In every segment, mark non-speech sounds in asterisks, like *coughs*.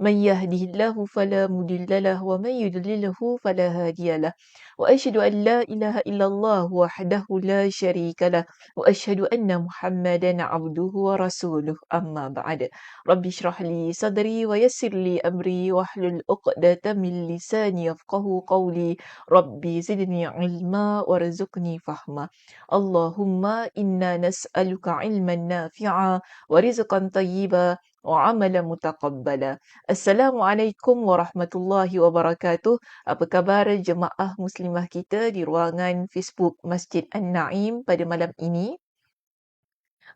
من يهده الله فلا مضل له ومن يضلله فلا هادي له وأشهد أن لا إله إلا الله وحده لا شريك له وأشهد أن محمدا عبده ورسوله أما بعد. رب اشرح لي صدري ويسر لي أمري واحلل عقدة من لساني يفقه قولي ربي زدني علما وارزقني فهما اللهم إنا نسألك علما نافعا ورزقا طيبا وعملا متقبلا السلام عليكم ورحمة الله وبركاته apa khabar jemaah muslimah kita di ruangan Facebook Masjid An-Naim pada malam ini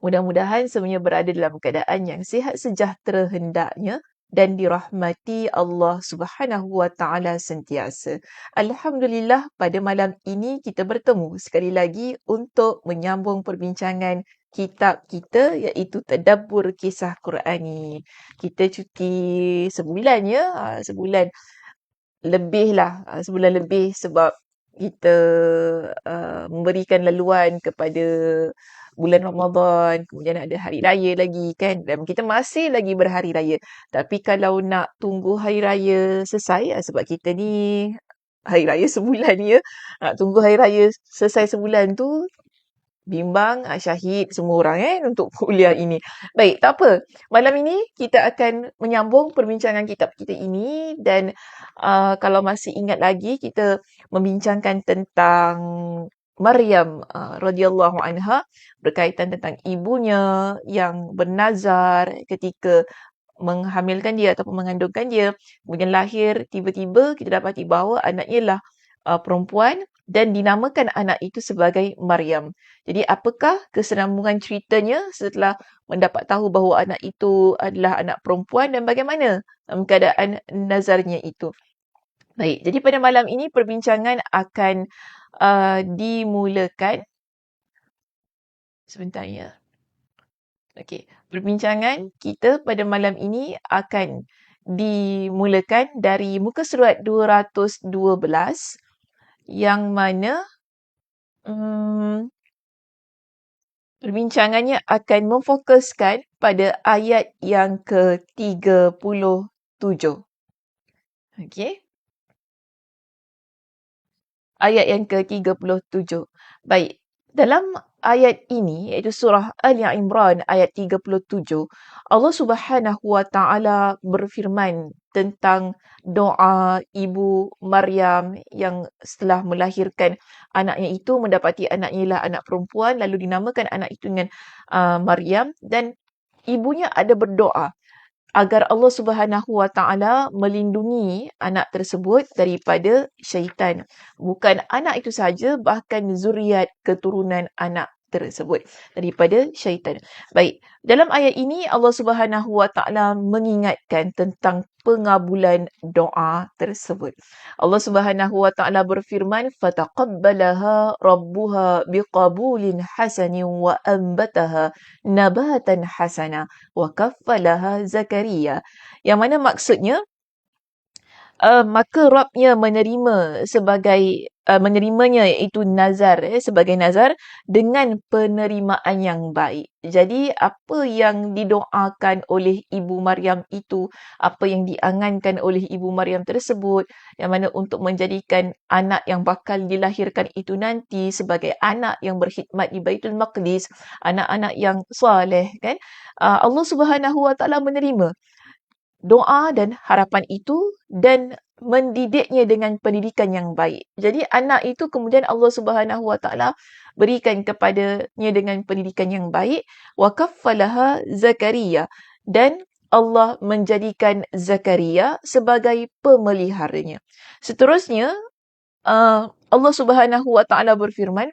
Mudah-mudahan semuanya berada dalam keadaan yang sihat sejahtera hendaknya dan dirahmati Allah Subhanahu wa taala sentiasa. Alhamdulillah pada malam ini kita bertemu sekali lagi untuk menyambung perbincangan kitab kita iaitu Tadabbur Kisah Qurani. Kita cuti sebulan ya, ha, sebulan lebih lah, ha, sebulan lebih sebab kita uh, memberikan laluan kepada bulan Ramadan, kemudian ada hari raya lagi kan dan kita masih lagi berhari raya. Tapi kalau nak tunggu hari raya selesai ah, sebab kita ni hari raya sebulan ya. Nak tunggu hari raya selesai sebulan tu bimbang ah, syahid semua orang kan untuk *laughs* kuliah ini. Baik, tak apa. Malam ini kita akan menyambung perbincangan kitab kita ini dan uh, kalau masih ingat lagi kita membincangkan tentang Maryam uh, radhiyallahu anha berkaitan tentang ibunya yang bernazar ketika menghamilkan dia ataupun mengandungkan dia kemudian lahir tiba-tiba kita dapati bahawa anaknya lah uh, perempuan dan dinamakan anak itu sebagai Maryam. Jadi apakah kesenambungan ceritanya setelah mendapat tahu bahawa anak itu adalah anak perempuan dan bagaimana um, keadaan nazarnya itu. Baik, jadi pada malam ini perbincangan akan uh, dimulakan. Sebentar ya. Okey, perbincangan kita pada malam ini akan dimulakan dari muka surat 212 yang mana um, perbincangannya akan memfokuskan pada ayat yang ke-37. Okey ayat yang ke-37. Baik, dalam ayat ini iaitu surah Ali Imran ayat 37, Allah Subhanahu Wa Taala berfirman tentang doa ibu Maryam yang setelah melahirkan. Anaknya itu mendapati anaknya ialah anak perempuan lalu dinamakan anak itu dengan uh, Maryam. Dan ibunya ada berdoa agar Allah Subhanahu Wa Taala melindungi anak tersebut daripada syaitan. Bukan anak itu saja bahkan zuriat keturunan anak tersebut daripada syaitan. Baik, dalam ayat ini Allah Subhanahu Wa Taala mengingatkan tentang pengabulan doa tersebut. Allah Subhanahu Wa Taala berfirman, "Fataqabbalaha rabbuha biqabulin hasanin wa anbataha nabatan hasana wa kaffalaha Zakaria." Yang mana maksudnya uh, maka Rabbnya menerima sebagai uh, menerimanya iaitu nazar eh, sebagai nazar dengan penerimaan yang baik. Jadi apa yang didoakan oleh ibu Maryam itu, apa yang diangankan oleh ibu Maryam tersebut yang mana untuk menjadikan anak yang bakal dilahirkan itu nanti sebagai anak yang berkhidmat di Baitul Maqdis, anak-anak yang soleh kan? Uh, Allah Subhanahu Wa Taala menerima doa dan harapan itu dan mendidiknya dengan pendidikan yang baik. Jadi anak itu kemudian Allah Subhanahu Wa Taala berikan kepadanya dengan pendidikan yang baik wa kaffalaha Zakaria dan Allah menjadikan Zakaria sebagai pemeliharanya. Seterusnya uh, Allah Subhanahu Wa Taala berfirman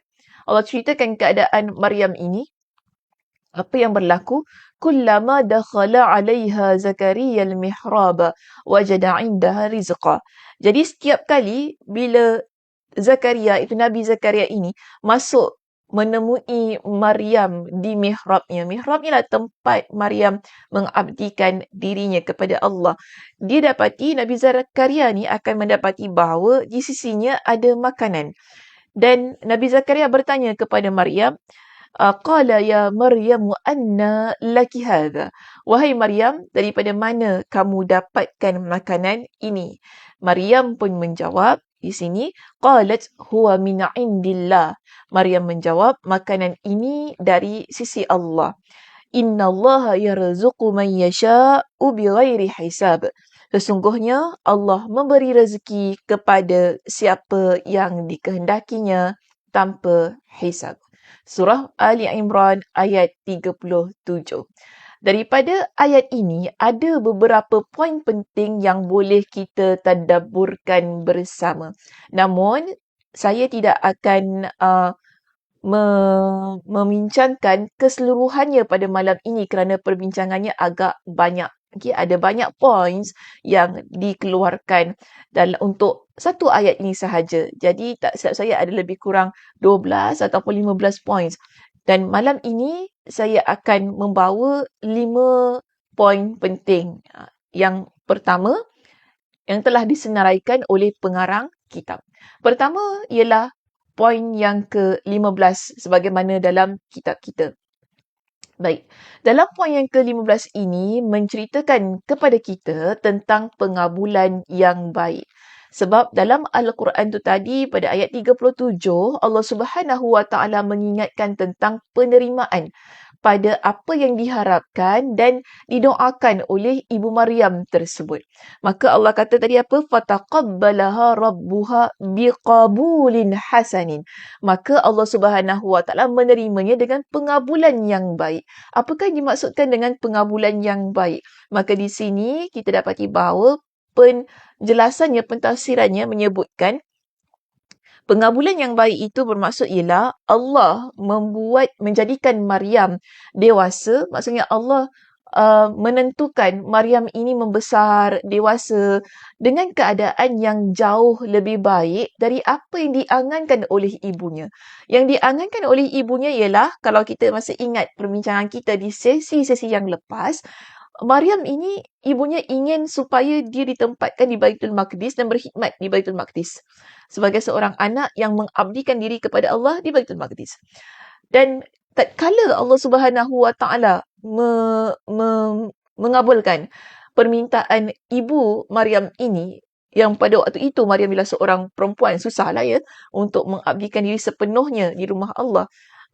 Allah ceritakan keadaan Maryam ini apa yang berlaku dakhala 'alayha zakaria al-mihrab wajada 'indaha rizqa jadi setiap kali bila Zakaria itu Nabi Zakaria ini masuk menemui Maryam di mihrabnya. Mihrab ialah tempat Maryam mengabdikan dirinya kepada Allah. Dia dapati Nabi Zakaria ni akan mendapati bahawa di sisinya ada makanan. Dan Nabi Zakaria bertanya kepada Maryam, Qala ya Maryam anna laki hadha. Wahai Maryam, daripada mana kamu dapatkan makanan ini? Maryam pun menjawab, di sini qalat huwa min indillah Maryam menjawab makanan ini dari sisi Allah Inna Allah yarzuqu man yasha'u bighairi hisab Sesungguhnya Allah memberi rezeki kepada siapa yang dikehendakinya tanpa hisab. Surah Ali Imran ayat 37 daripada ayat ini ada beberapa poin penting yang boleh kita tadabburkan bersama. Namun saya tidak akan uh, me- membincangkan keseluruhannya pada malam ini kerana perbincangannya agak banyak. Okay, ada banyak points yang dikeluarkan dalam untuk satu ayat ini sahaja. Jadi tak silap saya ada lebih kurang 12 ataupun 15 points. Dan malam ini saya akan membawa lima poin penting. Ha, yang pertama, yang telah disenaraikan oleh pengarang kitab. Pertama ialah poin yang ke-15 sebagaimana dalam kitab kita. Baik, dalam poin yang ke-15 ini menceritakan kepada kita tentang pengabulan yang baik. Sebab dalam Al-Quran tu tadi pada ayat 37 Allah Subhanahu Wa Taala mengingatkan tentang penerimaan pada apa yang diharapkan dan didoakan oleh ibu Maryam tersebut. Maka Allah kata tadi apa? Fataqabbalaha rabbuha biqabulin hasanin. Maka Allah Subhanahu Wa Taala menerimanya dengan pengabulan yang baik. Apakah dimaksudkan dengan pengabulan yang baik? Maka di sini kita dapati bahawa penjelasannya, pentafsirannya menyebutkan pengabulan yang baik itu bermaksud ialah Allah membuat, menjadikan Maryam dewasa. Maksudnya Allah uh, menentukan Maryam ini membesar, dewasa dengan keadaan yang jauh lebih baik dari apa yang diangankan oleh ibunya. Yang diangankan oleh ibunya ialah, kalau kita masih ingat perbincangan kita di sesi-sesi yang lepas, Maryam ini ibunya ingin supaya dia ditempatkan di Baitul Maqdis dan berkhidmat di Baitul Maqdis sebagai seorang anak yang mengabdikan diri kepada Allah di Baitul Maqdis. Dan tatkala Allah Subhanahu Wa Taala me, me, mengabulkan permintaan ibu Maryam ini yang pada waktu itu Maryam bila seorang perempuan susahlah ya untuk mengabdikan diri sepenuhnya di rumah Allah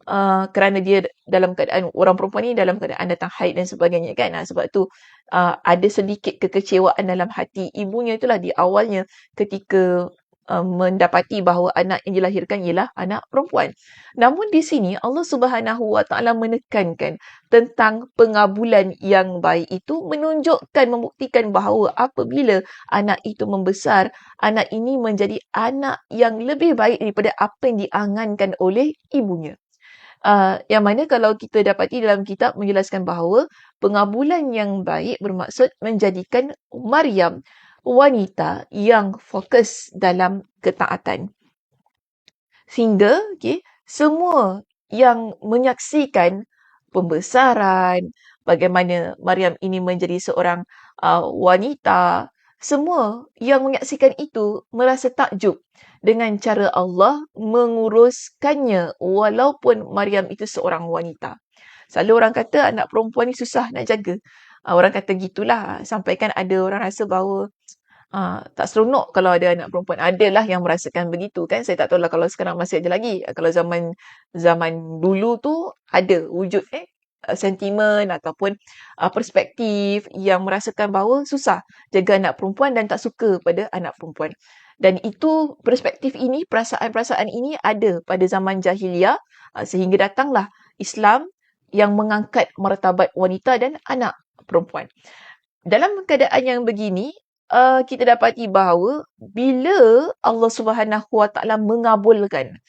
uh, kerana dia dalam keadaan orang perempuan ni dalam keadaan datang haid dan sebagainya kan. Uh, sebab tu uh, ada sedikit kekecewaan dalam hati ibunya itulah di awalnya ketika uh, mendapati bahawa anak yang dilahirkan ialah anak perempuan. Namun di sini Allah Subhanahu Wa Taala menekankan tentang pengabulan yang baik itu menunjukkan membuktikan bahawa apabila anak itu membesar anak ini menjadi anak yang lebih baik daripada apa yang diangankan oleh ibunya uh, yang mana kalau kita dapati dalam kitab menjelaskan bahawa pengabulan yang baik bermaksud menjadikan Maryam wanita yang fokus dalam ketaatan. Sehingga okay, semua yang menyaksikan pembesaran, bagaimana Maryam ini menjadi seorang uh, wanita, semua yang menyaksikan itu merasa takjub dengan cara Allah menguruskannya walaupun Maryam itu seorang wanita. Selalu orang kata anak perempuan ni susah nak jaga. Uh, orang kata gitulah. Sampaikan ada orang rasa bahawa uh, tak seronok kalau ada anak perempuan. Adalah yang merasakan begitu kan. Saya tak tahu lah kalau sekarang masih ada lagi. Kalau zaman zaman dulu tu ada wujud eh sentimen ataupun uh, perspektif yang merasakan bahawa susah jaga anak perempuan dan tak suka pada anak perempuan. Dan itu perspektif ini, perasaan-perasaan ini ada pada zaman jahiliah uh, sehingga datanglah Islam yang mengangkat martabat wanita dan anak perempuan. Dalam keadaan yang begini, uh, kita dapati bahawa bila Allah Subhanahu Wa Taala mengabulkan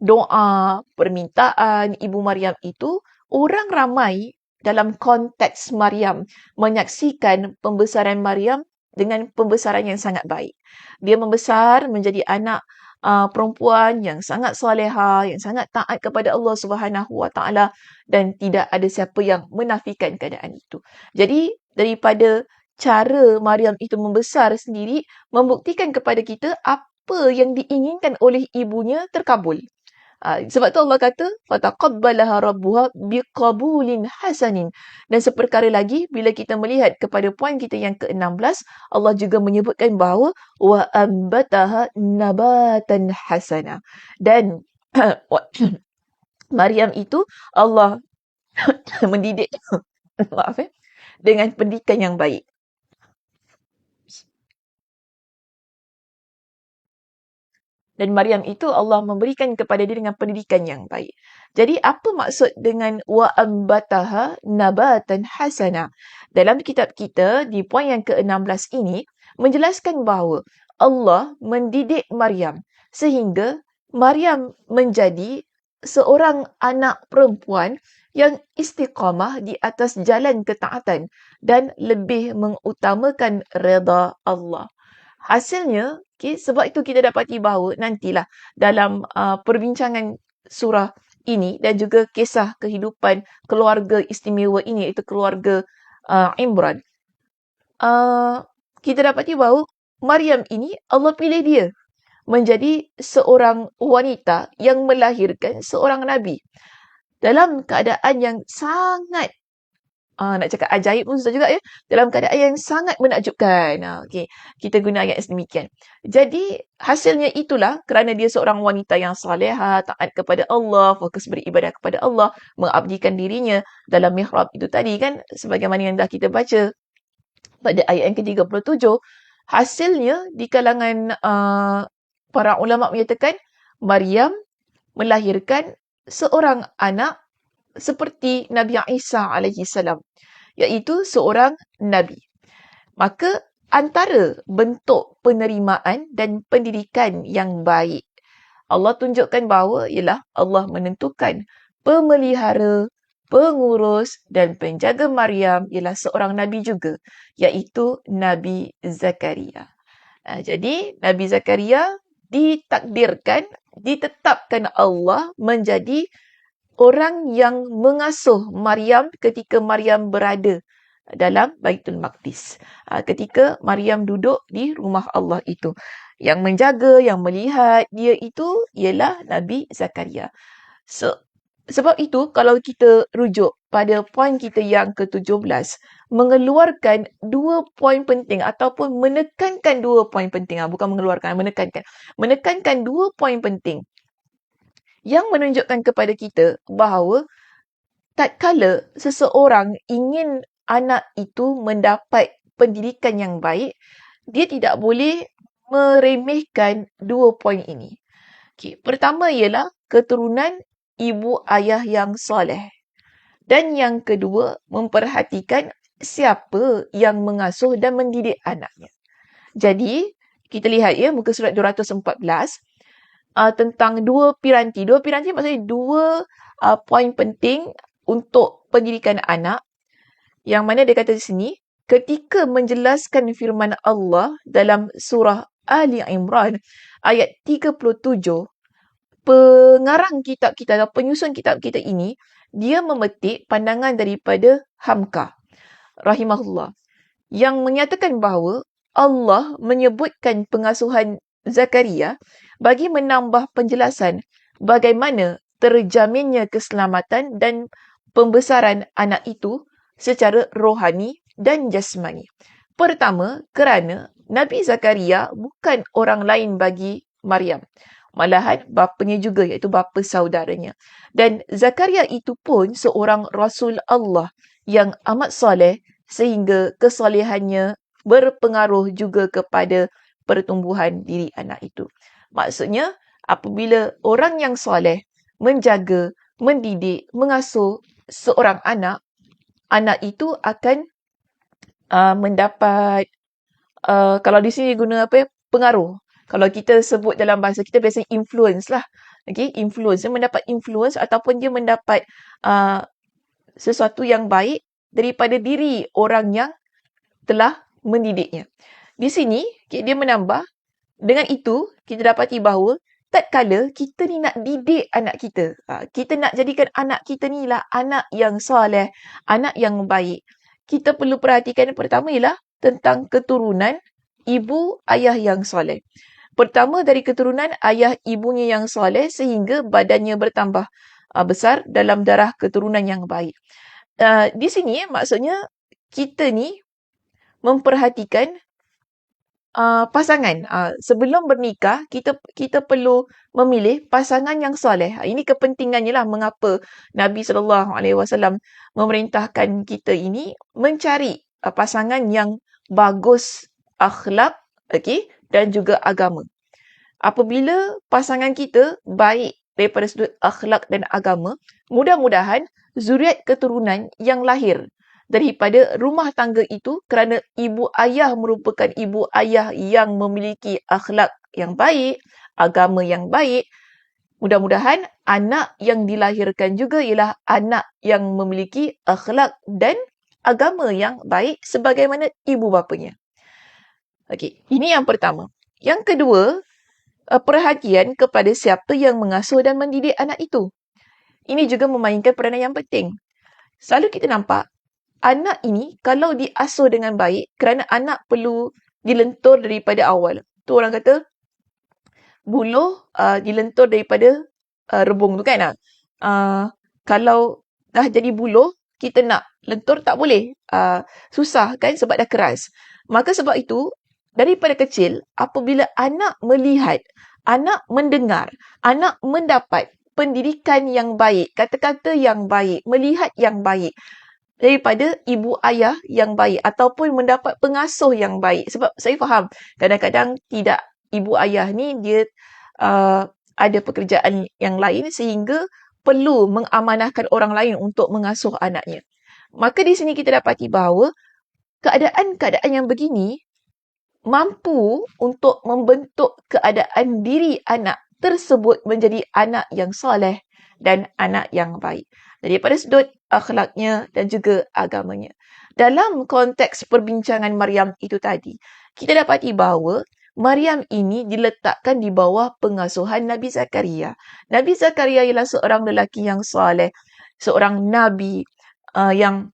doa permintaan ibu Maryam itu, orang ramai dalam konteks Maryam menyaksikan pembesaran Maryam dengan pembesaran yang sangat baik. Dia membesar menjadi anak uh, perempuan yang sangat soleha, yang sangat taat kepada Allah Subhanahu Wa Taala dan tidak ada siapa yang menafikan keadaan itu. Jadi daripada cara Maryam itu membesar sendiri membuktikan kepada kita apa yang diinginkan oleh ibunya terkabul. Uh, sebab tu Allah kata fataqabbalaha rabbuha biqabulin hasanin. Dan seperkara lagi bila kita melihat kepada poin kita yang ke-16 Allah juga menyebutkan bahawa wa ambataha nabatan hasana. Dan *coughs* Maryam itu Allah *coughs* mendidik *coughs* maaf eh dengan pendidikan yang baik dan Maryam itu Allah memberikan kepada dia dengan pendidikan yang baik. Jadi apa maksud dengan wa ambataha nabatan hasana? Dalam kitab kita di poin yang ke-16 ini menjelaskan bahawa Allah mendidik Maryam sehingga Maryam menjadi seorang anak perempuan yang istiqamah di atas jalan ketaatan dan lebih mengutamakan reda Allah. Hasilnya, okay, sebab itu kita dapati bahawa nantilah dalam uh, perbincangan surah ini dan juga kisah kehidupan keluarga istimewa ini iaitu keluarga uh, Imran. Uh, kita dapati bahawa Maryam ini Allah pilih dia menjadi seorang wanita yang melahirkan seorang nabi dalam keadaan yang sangat uh, nak cakap ajaib pun susah juga ya. Dalam keadaan yang sangat menakjubkan. Uh, okay. Kita guna ayat sedemikian. Jadi hasilnya itulah kerana dia seorang wanita yang saleha, taat kepada Allah, fokus beribadah kepada Allah, mengabdikan dirinya dalam mihrab itu tadi kan. Sebagaimana yang dah kita baca pada ayat yang ke-37. Hasilnya di kalangan uh, para ulama menyatakan Maryam melahirkan seorang anak seperti Nabi Isa alaihi salam iaitu seorang nabi. Maka antara bentuk penerimaan dan pendidikan yang baik Allah tunjukkan bahawa ialah Allah menentukan pemelihara, pengurus dan penjaga Maryam ialah seorang nabi juga iaitu Nabi Zakaria. Nah, jadi Nabi Zakaria ditakdirkan ditetapkan Allah menjadi orang yang mengasuh Maryam ketika Maryam berada dalam Baitul Maqdis. Ha, ketika Maryam duduk di rumah Allah itu. Yang menjaga, yang melihat dia itu ialah Nabi Zakaria. So, sebab itu kalau kita rujuk pada poin kita yang ke-17, mengeluarkan dua poin penting ataupun menekankan dua poin penting. Ha, bukan mengeluarkan, menekankan. Menekankan dua poin penting yang menunjukkan kepada kita bahawa tak kala seseorang ingin anak itu mendapat pendidikan yang baik, dia tidak boleh meremehkan dua poin ini. Okay. Pertama ialah keturunan ibu ayah yang soleh. Dan yang kedua, memperhatikan siapa yang mengasuh dan mendidik anaknya. Jadi, kita lihat ya muka surat 214 uh, tentang dua piranti. Dua piranti maksudnya dua uh, poin penting untuk pendidikan anak. Yang mana dia kata di sini, ketika menjelaskan firman Allah dalam surah Ali Imran ayat 37, pengarang kitab kita atau penyusun kitab kita ini, dia memetik pandangan daripada Hamka rahimahullah yang menyatakan bahawa Allah menyebutkan pengasuhan Zakaria bagi menambah penjelasan bagaimana terjaminnya keselamatan dan pembesaran anak itu secara rohani dan jasmani. Pertama, kerana Nabi Zakaria bukan orang lain bagi Maryam. Malahan bapanya juga iaitu bapa saudaranya. Dan Zakaria itu pun seorang Rasul Allah yang amat soleh sehingga kesolehannya berpengaruh juga kepada pertumbuhan diri anak itu. Maksudnya, apabila orang yang soleh menjaga, mendidik, mengasuh seorang anak, anak itu akan uh, mendapat, uh, kalau di sini guna apa ya, pengaruh. Kalau kita sebut dalam bahasa kita biasa influence lah. Okay, influence. Dia mendapat influence ataupun dia mendapat uh, sesuatu yang baik daripada diri orang yang telah mendidiknya. Di sini, okay, dia menambah dengan itu, kita dapati bahawa tak kala kita ni nak didik anak kita. Ha, kita nak jadikan anak kita ni lah anak yang soleh, anak yang baik. Kita perlu perhatikan yang pertama ialah tentang keturunan ibu ayah yang soleh. Pertama dari keturunan ayah ibunya yang soleh sehingga badannya bertambah uh, besar dalam darah keturunan yang baik. Uh, di sini maksudnya kita ni memperhatikan uh, pasangan. Uh, sebelum bernikah, kita kita perlu memilih pasangan yang soleh. Uh, ini kepentingannya lah mengapa Nabi SAW memerintahkan kita ini mencari uh, pasangan yang bagus akhlak okay, dan juga agama. Apabila pasangan kita baik daripada sudut akhlak dan agama, mudah-mudahan zuriat keturunan yang lahir daripada rumah tangga itu kerana ibu ayah merupakan ibu ayah yang memiliki akhlak yang baik, agama yang baik. Mudah-mudahan anak yang dilahirkan juga ialah anak yang memiliki akhlak dan agama yang baik sebagaimana ibu bapanya. Okey, ini yang pertama. Yang kedua, eh, perhatian kepada siapa yang mengasuh dan mendidik anak itu. Ini juga memainkan peranan yang penting. Selalu kita nampak anak ini kalau diasuh dengan baik kerana anak perlu dilentur daripada awal. Tu orang kata buluh uh, dilentur daripada uh, rebung tu kan. Uh, kalau dah jadi buluh kita nak lentur tak boleh. Uh, susah kan sebab dah keras. Maka sebab itu daripada kecil apabila anak melihat, anak mendengar, anak mendapat pendidikan yang baik, kata-kata yang baik, melihat yang baik, daripada ibu ayah yang baik ataupun mendapat pengasuh yang baik. Sebab saya faham kadang-kadang tidak ibu ayah ni dia uh, ada pekerjaan yang lain sehingga perlu mengamanahkan orang lain untuk mengasuh anaknya. Maka di sini kita dapati bahawa keadaan-keadaan yang begini mampu untuk membentuk keadaan diri anak tersebut menjadi anak yang soleh dan anak yang baik daripada sudut akhlaknya dan juga agamanya. Dalam konteks perbincangan Maryam itu tadi, kita dapati bahawa Maryam ini diletakkan di bawah pengasuhan Nabi Zakaria. Nabi Zakaria ialah seorang lelaki yang soleh, seorang nabi uh, yang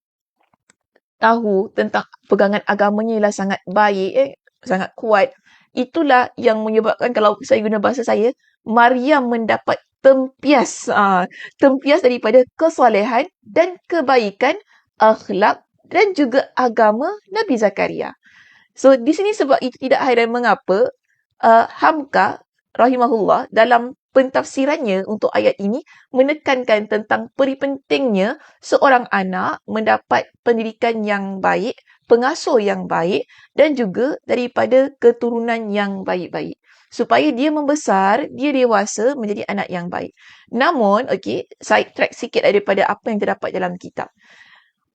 tahu tentang pegangan agamanya ialah sangat baik, eh, sangat kuat. Itulah yang menyebabkan kalau saya guna bahasa saya, Maryam mendapat tempias uh, tempias daripada kesolehan dan kebaikan akhlak dan juga agama Nabi Zakaria. So di sini sebab itu tidak hairan mengapa uh, Hamka rahimahullah dalam pentafsirannya untuk ayat ini menekankan tentang peri pentingnya seorang anak mendapat pendidikan yang baik, pengasuh yang baik dan juga daripada keturunan yang baik-baik supaya dia membesar, dia dewasa menjadi anak yang baik. Namun, okey, side track sikit daripada apa yang terdapat dalam kitab.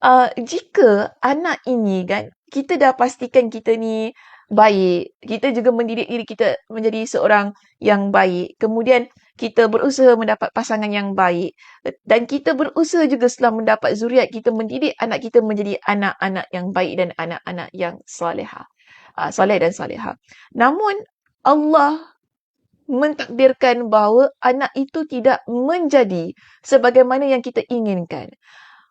Uh, jika anak ini kan, kita dah pastikan kita ni baik, kita juga mendidik diri kita menjadi seorang yang baik. Kemudian kita berusaha mendapat pasangan yang baik dan kita berusaha juga setelah mendapat zuriat kita mendidik anak kita menjadi anak-anak yang baik dan anak-anak yang soleha. Uh, soleh dan soleha. Namun Allah mentakdirkan bahawa anak itu tidak menjadi sebagaimana yang kita inginkan.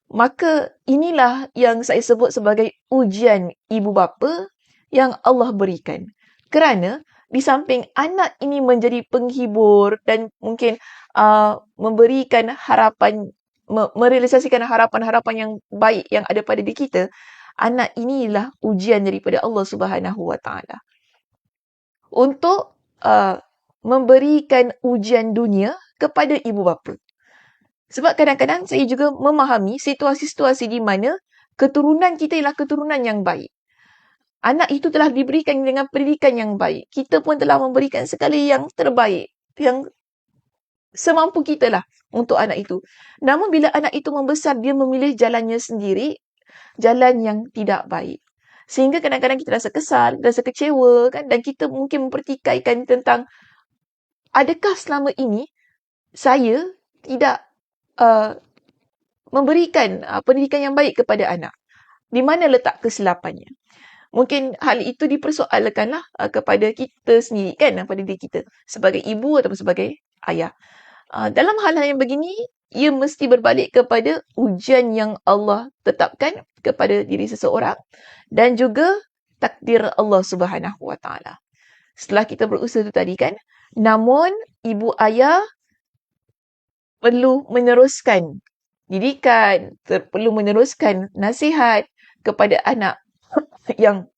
Maka inilah yang saya sebut sebagai ujian ibu bapa yang Allah berikan. Kerana di samping anak ini menjadi penghibur dan mungkin uh, memberikan harapan, merealisasikan harapan-harapan yang baik yang ada pada diri kita, anak inilah ujian daripada Allah Subhanahu Wa Taala untuk uh, memberikan ujian dunia kepada ibu bapa. Sebab kadang-kadang saya juga memahami situasi-situasi di mana keturunan kita ialah keturunan yang baik. Anak itu telah diberikan dengan pendidikan yang baik. Kita pun telah memberikan sekali yang terbaik. Yang semampu kita lah untuk anak itu. Namun bila anak itu membesar, dia memilih jalannya sendiri. Jalan yang tidak baik. Sehingga kadang-kadang kita rasa kesal, rasa kecewa kan dan kita mungkin mempertikaikan tentang adakah selama ini saya tidak uh, memberikan uh, pendidikan yang baik kepada anak. Di mana letak kesilapannya? mungkin hal itu dipersoalkanlah uh, kepada kita sendiri kan, pada diri kita sebagai ibu ataupun sebagai ayah. Uh, dalam hal-hal yang begini, ia mesti berbalik kepada ujian yang Allah tetapkan kepada diri seseorang dan juga takdir Allah Subhanahu Wa Taala. Setelah kita berusaha tu tadi kan, namun ibu ayah perlu meneruskan didikan, perlu meneruskan nasihat kepada anak *coughs* yang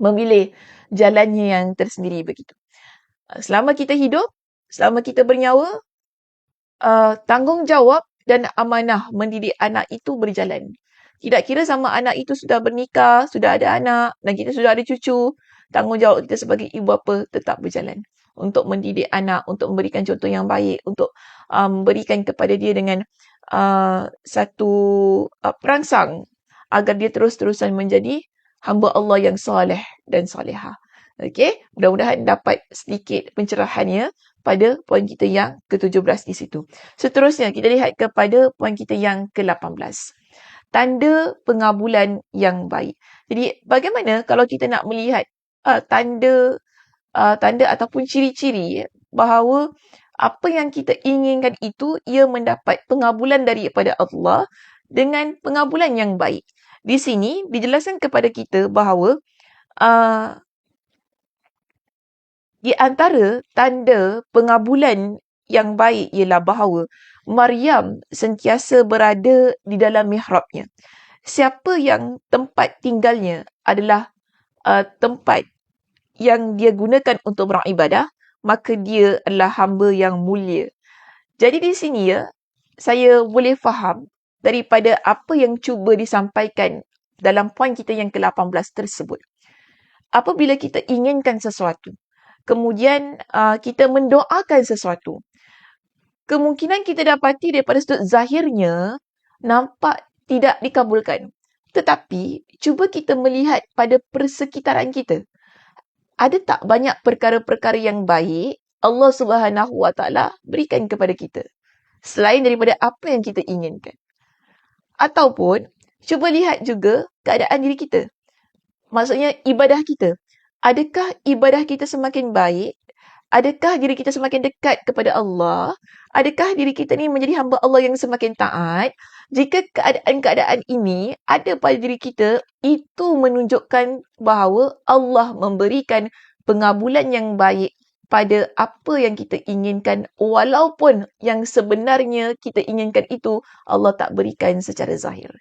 memilih jalannya yang tersendiri begitu. Selama kita hidup, selama kita bernyawa, uh, tanggungjawab dan amanah mendidik anak itu berjalan. Tidak kira sama anak itu sudah bernikah, sudah ada anak dan kita sudah ada cucu, tanggungjawab kita sebagai ibu bapa tetap berjalan untuk mendidik anak, untuk memberikan contoh yang baik, untuk um, memberikan kepada dia dengan uh, satu uh, perangsang agar dia terus-terusan menjadi hamba Allah yang soleh dan soleha. Okey, mudah-mudahan dapat sedikit pencerahannya pada poin kita yang ke-17 di situ. Seterusnya, kita lihat kepada poin kita yang ke-18. Tanda pengabulan yang baik. Jadi, bagaimana kalau kita nak melihat uh, tanda uh, tanda ataupun ciri-ciri bahawa apa yang kita inginkan itu ia mendapat pengabulan daripada Allah dengan pengabulan yang baik. Di sini dijelaskan kepada kita bahawa uh, di antara tanda pengabulan yang baik ialah bahawa Maryam sentiasa berada di dalam mihrabnya. Siapa yang tempat tinggalnya adalah uh, tempat yang dia gunakan untuk beribadah, maka dia adalah hamba yang mulia. Jadi di sini ya, saya boleh faham daripada apa yang cuba disampaikan dalam poin kita yang ke-18 tersebut. Apabila kita inginkan sesuatu, kemudian uh, kita mendoakan sesuatu. Kemungkinan kita dapati daripada sudut zahirnya nampak tidak dikabulkan. Tetapi cuba kita melihat pada persekitaran kita. Ada tak banyak perkara-perkara yang baik Allah Subhanahu Wa Taala berikan kepada kita selain daripada apa yang kita inginkan. Ataupun cuba lihat juga keadaan diri kita. Maksudnya ibadah kita adakah ibadah kita semakin baik? Adakah diri kita semakin dekat kepada Allah? Adakah diri kita ni menjadi hamba Allah yang semakin taat? Jika keadaan-keadaan ini ada pada diri kita, itu menunjukkan bahawa Allah memberikan pengabulan yang baik pada apa yang kita inginkan walaupun yang sebenarnya kita inginkan itu Allah tak berikan secara zahir.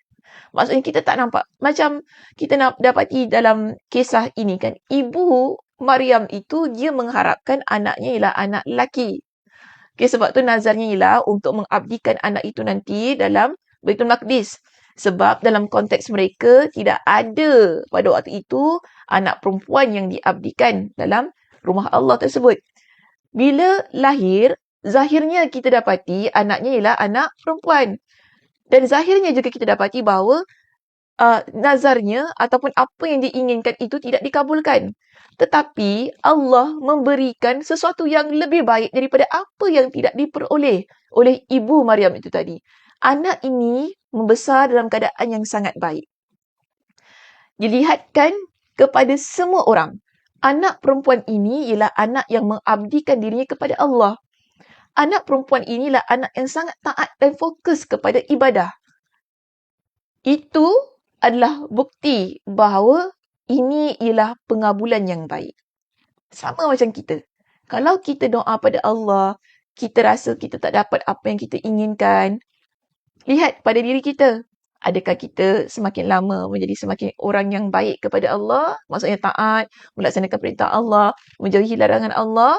Maksudnya kita tak nampak. Macam kita dapati dalam kisah ini kan. Ibu Maryam itu dia mengharapkan anaknya ialah anak lelaki. Okay, sebab tu nazarnya ialah untuk mengabdikan anak itu nanti dalam Baitul Maqdis. Sebab dalam konteks mereka tidak ada pada waktu itu anak perempuan yang diabdikan dalam rumah Allah tersebut. Bila lahir, zahirnya kita dapati anaknya ialah anak perempuan. Dan zahirnya juga kita dapati bahawa uh, nazarnya ataupun apa yang diinginkan itu tidak dikabulkan. Tetapi Allah memberikan sesuatu yang lebih baik daripada apa yang tidak diperoleh oleh ibu Maryam itu tadi. Anak ini membesar dalam keadaan yang sangat baik. Dilihatkan kepada semua orang. Anak perempuan ini ialah anak yang mengabdikan dirinya kepada Allah anak perempuan inilah anak yang sangat taat dan fokus kepada ibadah. Itu adalah bukti bahawa ini ialah pengabulan yang baik. Sama macam kita. Kalau kita doa pada Allah, kita rasa kita tak dapat apa yang kita inginkan, lihat pada diri kita. Adakah kita semakin lama menjadi semakin orang yang baik kepada Allah? Maksudnya taat, melaksanakan perintah Allah, menjauhi larangan Allah?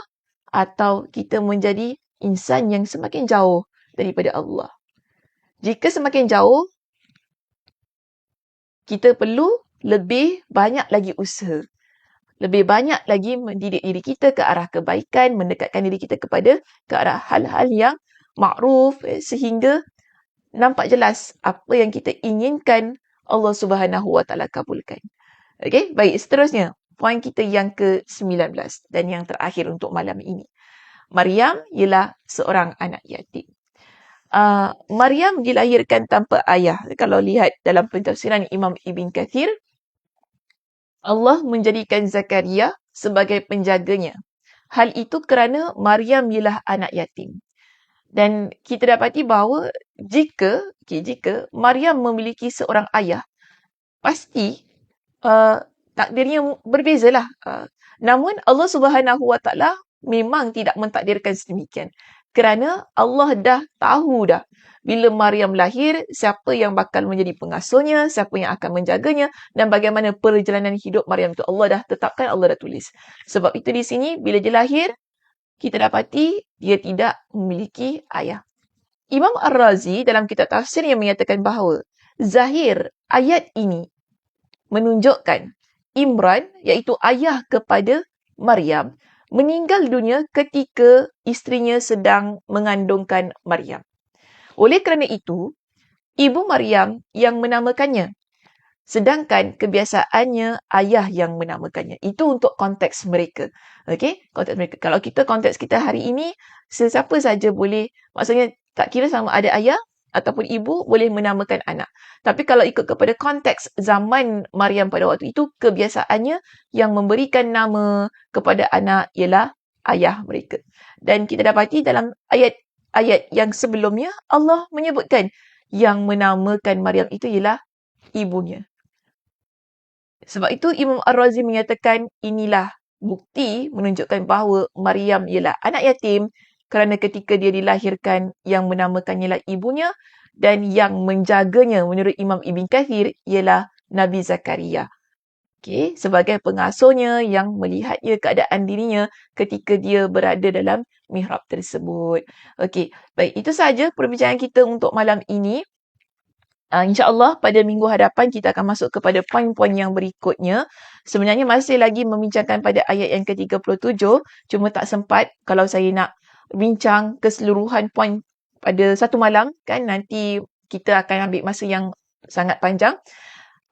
Atau kita menjadi insan yang semakin jauh daripada Allah. Jika semakin jauh, kita perlu lebih banyak lagi usaha. Lebih banyak lagi mendidik diri kita ke arah kebaikan, mendekatkan diri kita kepada ke arah hal-hal yang makruf eh, sehingga nampak jelas apa yang kita inginkan Allah Subhanahu Wa Taala kabulkan. Okey, baik seterusnya poin kita yang ke-19 dan yang terakhir untuk malam ini. Maryam ialah seorang anak yatim. Uh, Maryam dilahirkan tanpa ayah. Kalau lihat dalam pentafsiran Imam Ibn Kathir, Allah menjadikan Zakaria sebagai penjaganya. Hal itu kerana Maryam ialah anak yatim. Dan kita dapati bahawa jika okay, jika Maryam memiliki seorang ayah, pasti uh, takdirnya berbezalah. Uh, namun Allah Subhanahu Wa Taala memang tidak mentakdirkan sedemikian. Kerana Allah dah tahu dah bila Maryam lahir, siapa yang bakal menjadi pengasuhnya, siapa yang akan menjaganya dan bagaimana perjalanan hidup Maryam itu. Allah dah tetapkan, Allah dah tulis. Sebab itu di sini, bila dia lahir, kita dapati dia tidak memiliki ayah. Imam Ar-Razi dalam kitab tafsir yang menyatakan bahawa zahir ayat ini menunjukkan Imran iaitu ayah kepada Maryam meninggal dunia ketika isterinya sedang mengandungkan Maryam. Oleh kerana itu, ibu Maryam yang menamakannya. Sedangkan kebiasaannya ayah yang menamakannya. Itu untuk konteks mereka. Okey, konteks mereka. Kalau kita konteks kita hari ini, sesiapa saja boleh, maksudnya tak kira sama ada ayah ataupun ibu boleh menamakan anak. Tapi kalau ikut kepada konteks zaman Maryam pada waktu itu, kebiasaannya yang memberikan nama kepada anak ialah ayah mereka. Dan kita dapati dalam ayat ayat yang sebelumnya Allah menyebutkan yang menamakan Maryam itu ialah ibunya. Sebab itu Imam Ar-Razi menyatakan inilah bukti menunjukkan bahawa Maryam ialah anak yatim kerana ketika dia dilahirkan yang menamakannya ialah ibunya dan yang menjaganya menurut Imam Ibn Kathir ialah Nabi Zakaria. Okay, sebagai pengasuhnya yang melihatnya keadaan dirinya ketika dia berada dalam mihrab tersebut. Okey, baik itu saja perbincangan kita untuk malam ini. Uh, InsyaAllah pada minggu hadapan kita akan masuk kepada poin-poin yang berikutnya. Sebenarnya masih lagi membincangkan pada ayat yang ke-37. Cuma tak sempat kalau saya nak bincang keseluruhan poin pada satu malam. kan Nanti kita akan ambil masa yang sangat panjang.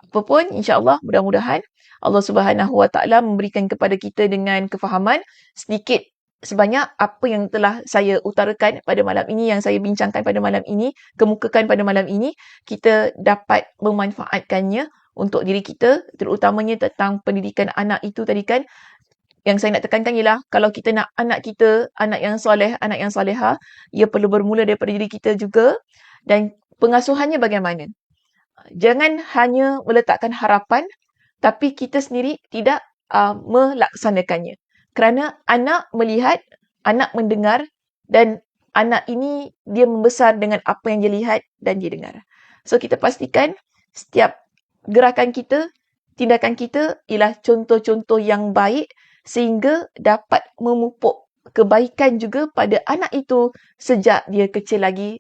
Apapun insyaAllah mudah-mudahan Allah Subhanahu Wa Taala memberikan kepada kita dengan kefahaman sedikit sebanyak apa yang telah saya utarakan pada malam ini yang saya bincangkan pada malam ini kemukakan pada malam ini kita dapat memanfaatkannya untuk diri kita terutamanya tentang pendidikan anak itu tadi kan yang saya nak tekankan ialah kalau kita nak anak kita anak yang soleh anak yang soleha ia perlu bermula daripada diri kita juga dan pengasuhannya bagaimana jangan hanya meletakkan harapan tapi kita sendiri tidak uh, melaksanakannya. Kerana anak melihat, anak mendengar dan anak ini dia membesar dengan apa yang dia lihat dan dia dengar. So kita pastikan setiap gerakan kita, tindakan kita ialah contoh-contoh yang baik sehingga dapat memupuk kebaikan juga pada anak itu sejak dia kecil lagi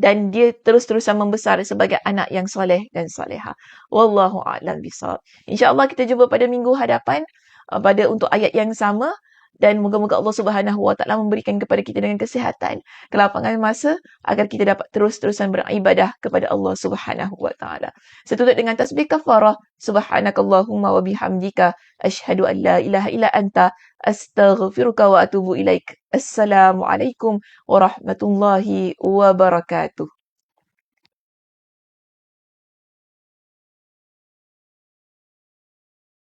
dan dia terus-terusan membesar sebagai anak yang soleh dan soleha. Wallahu a'lam bishawab. Insya-Allah kita jumpa pada minggu hadapan uh, pada untuk ayat yang sama dan moga-moga Allah Subhanahu Wa Taala memberikan kepada kita dengan kesihatan, kelapangan masa agar kita dapat terus-terusan beribadah kepada Allah Subhanahu Wa Taala. Setutup dengan tasbih kafarah, subhanakallahumma wa bihamdika asyhadu an la ilaha illa anta astaghfiruka wa atubu ilaik. Assalamualaikum warahmatullahi wabarakatuh.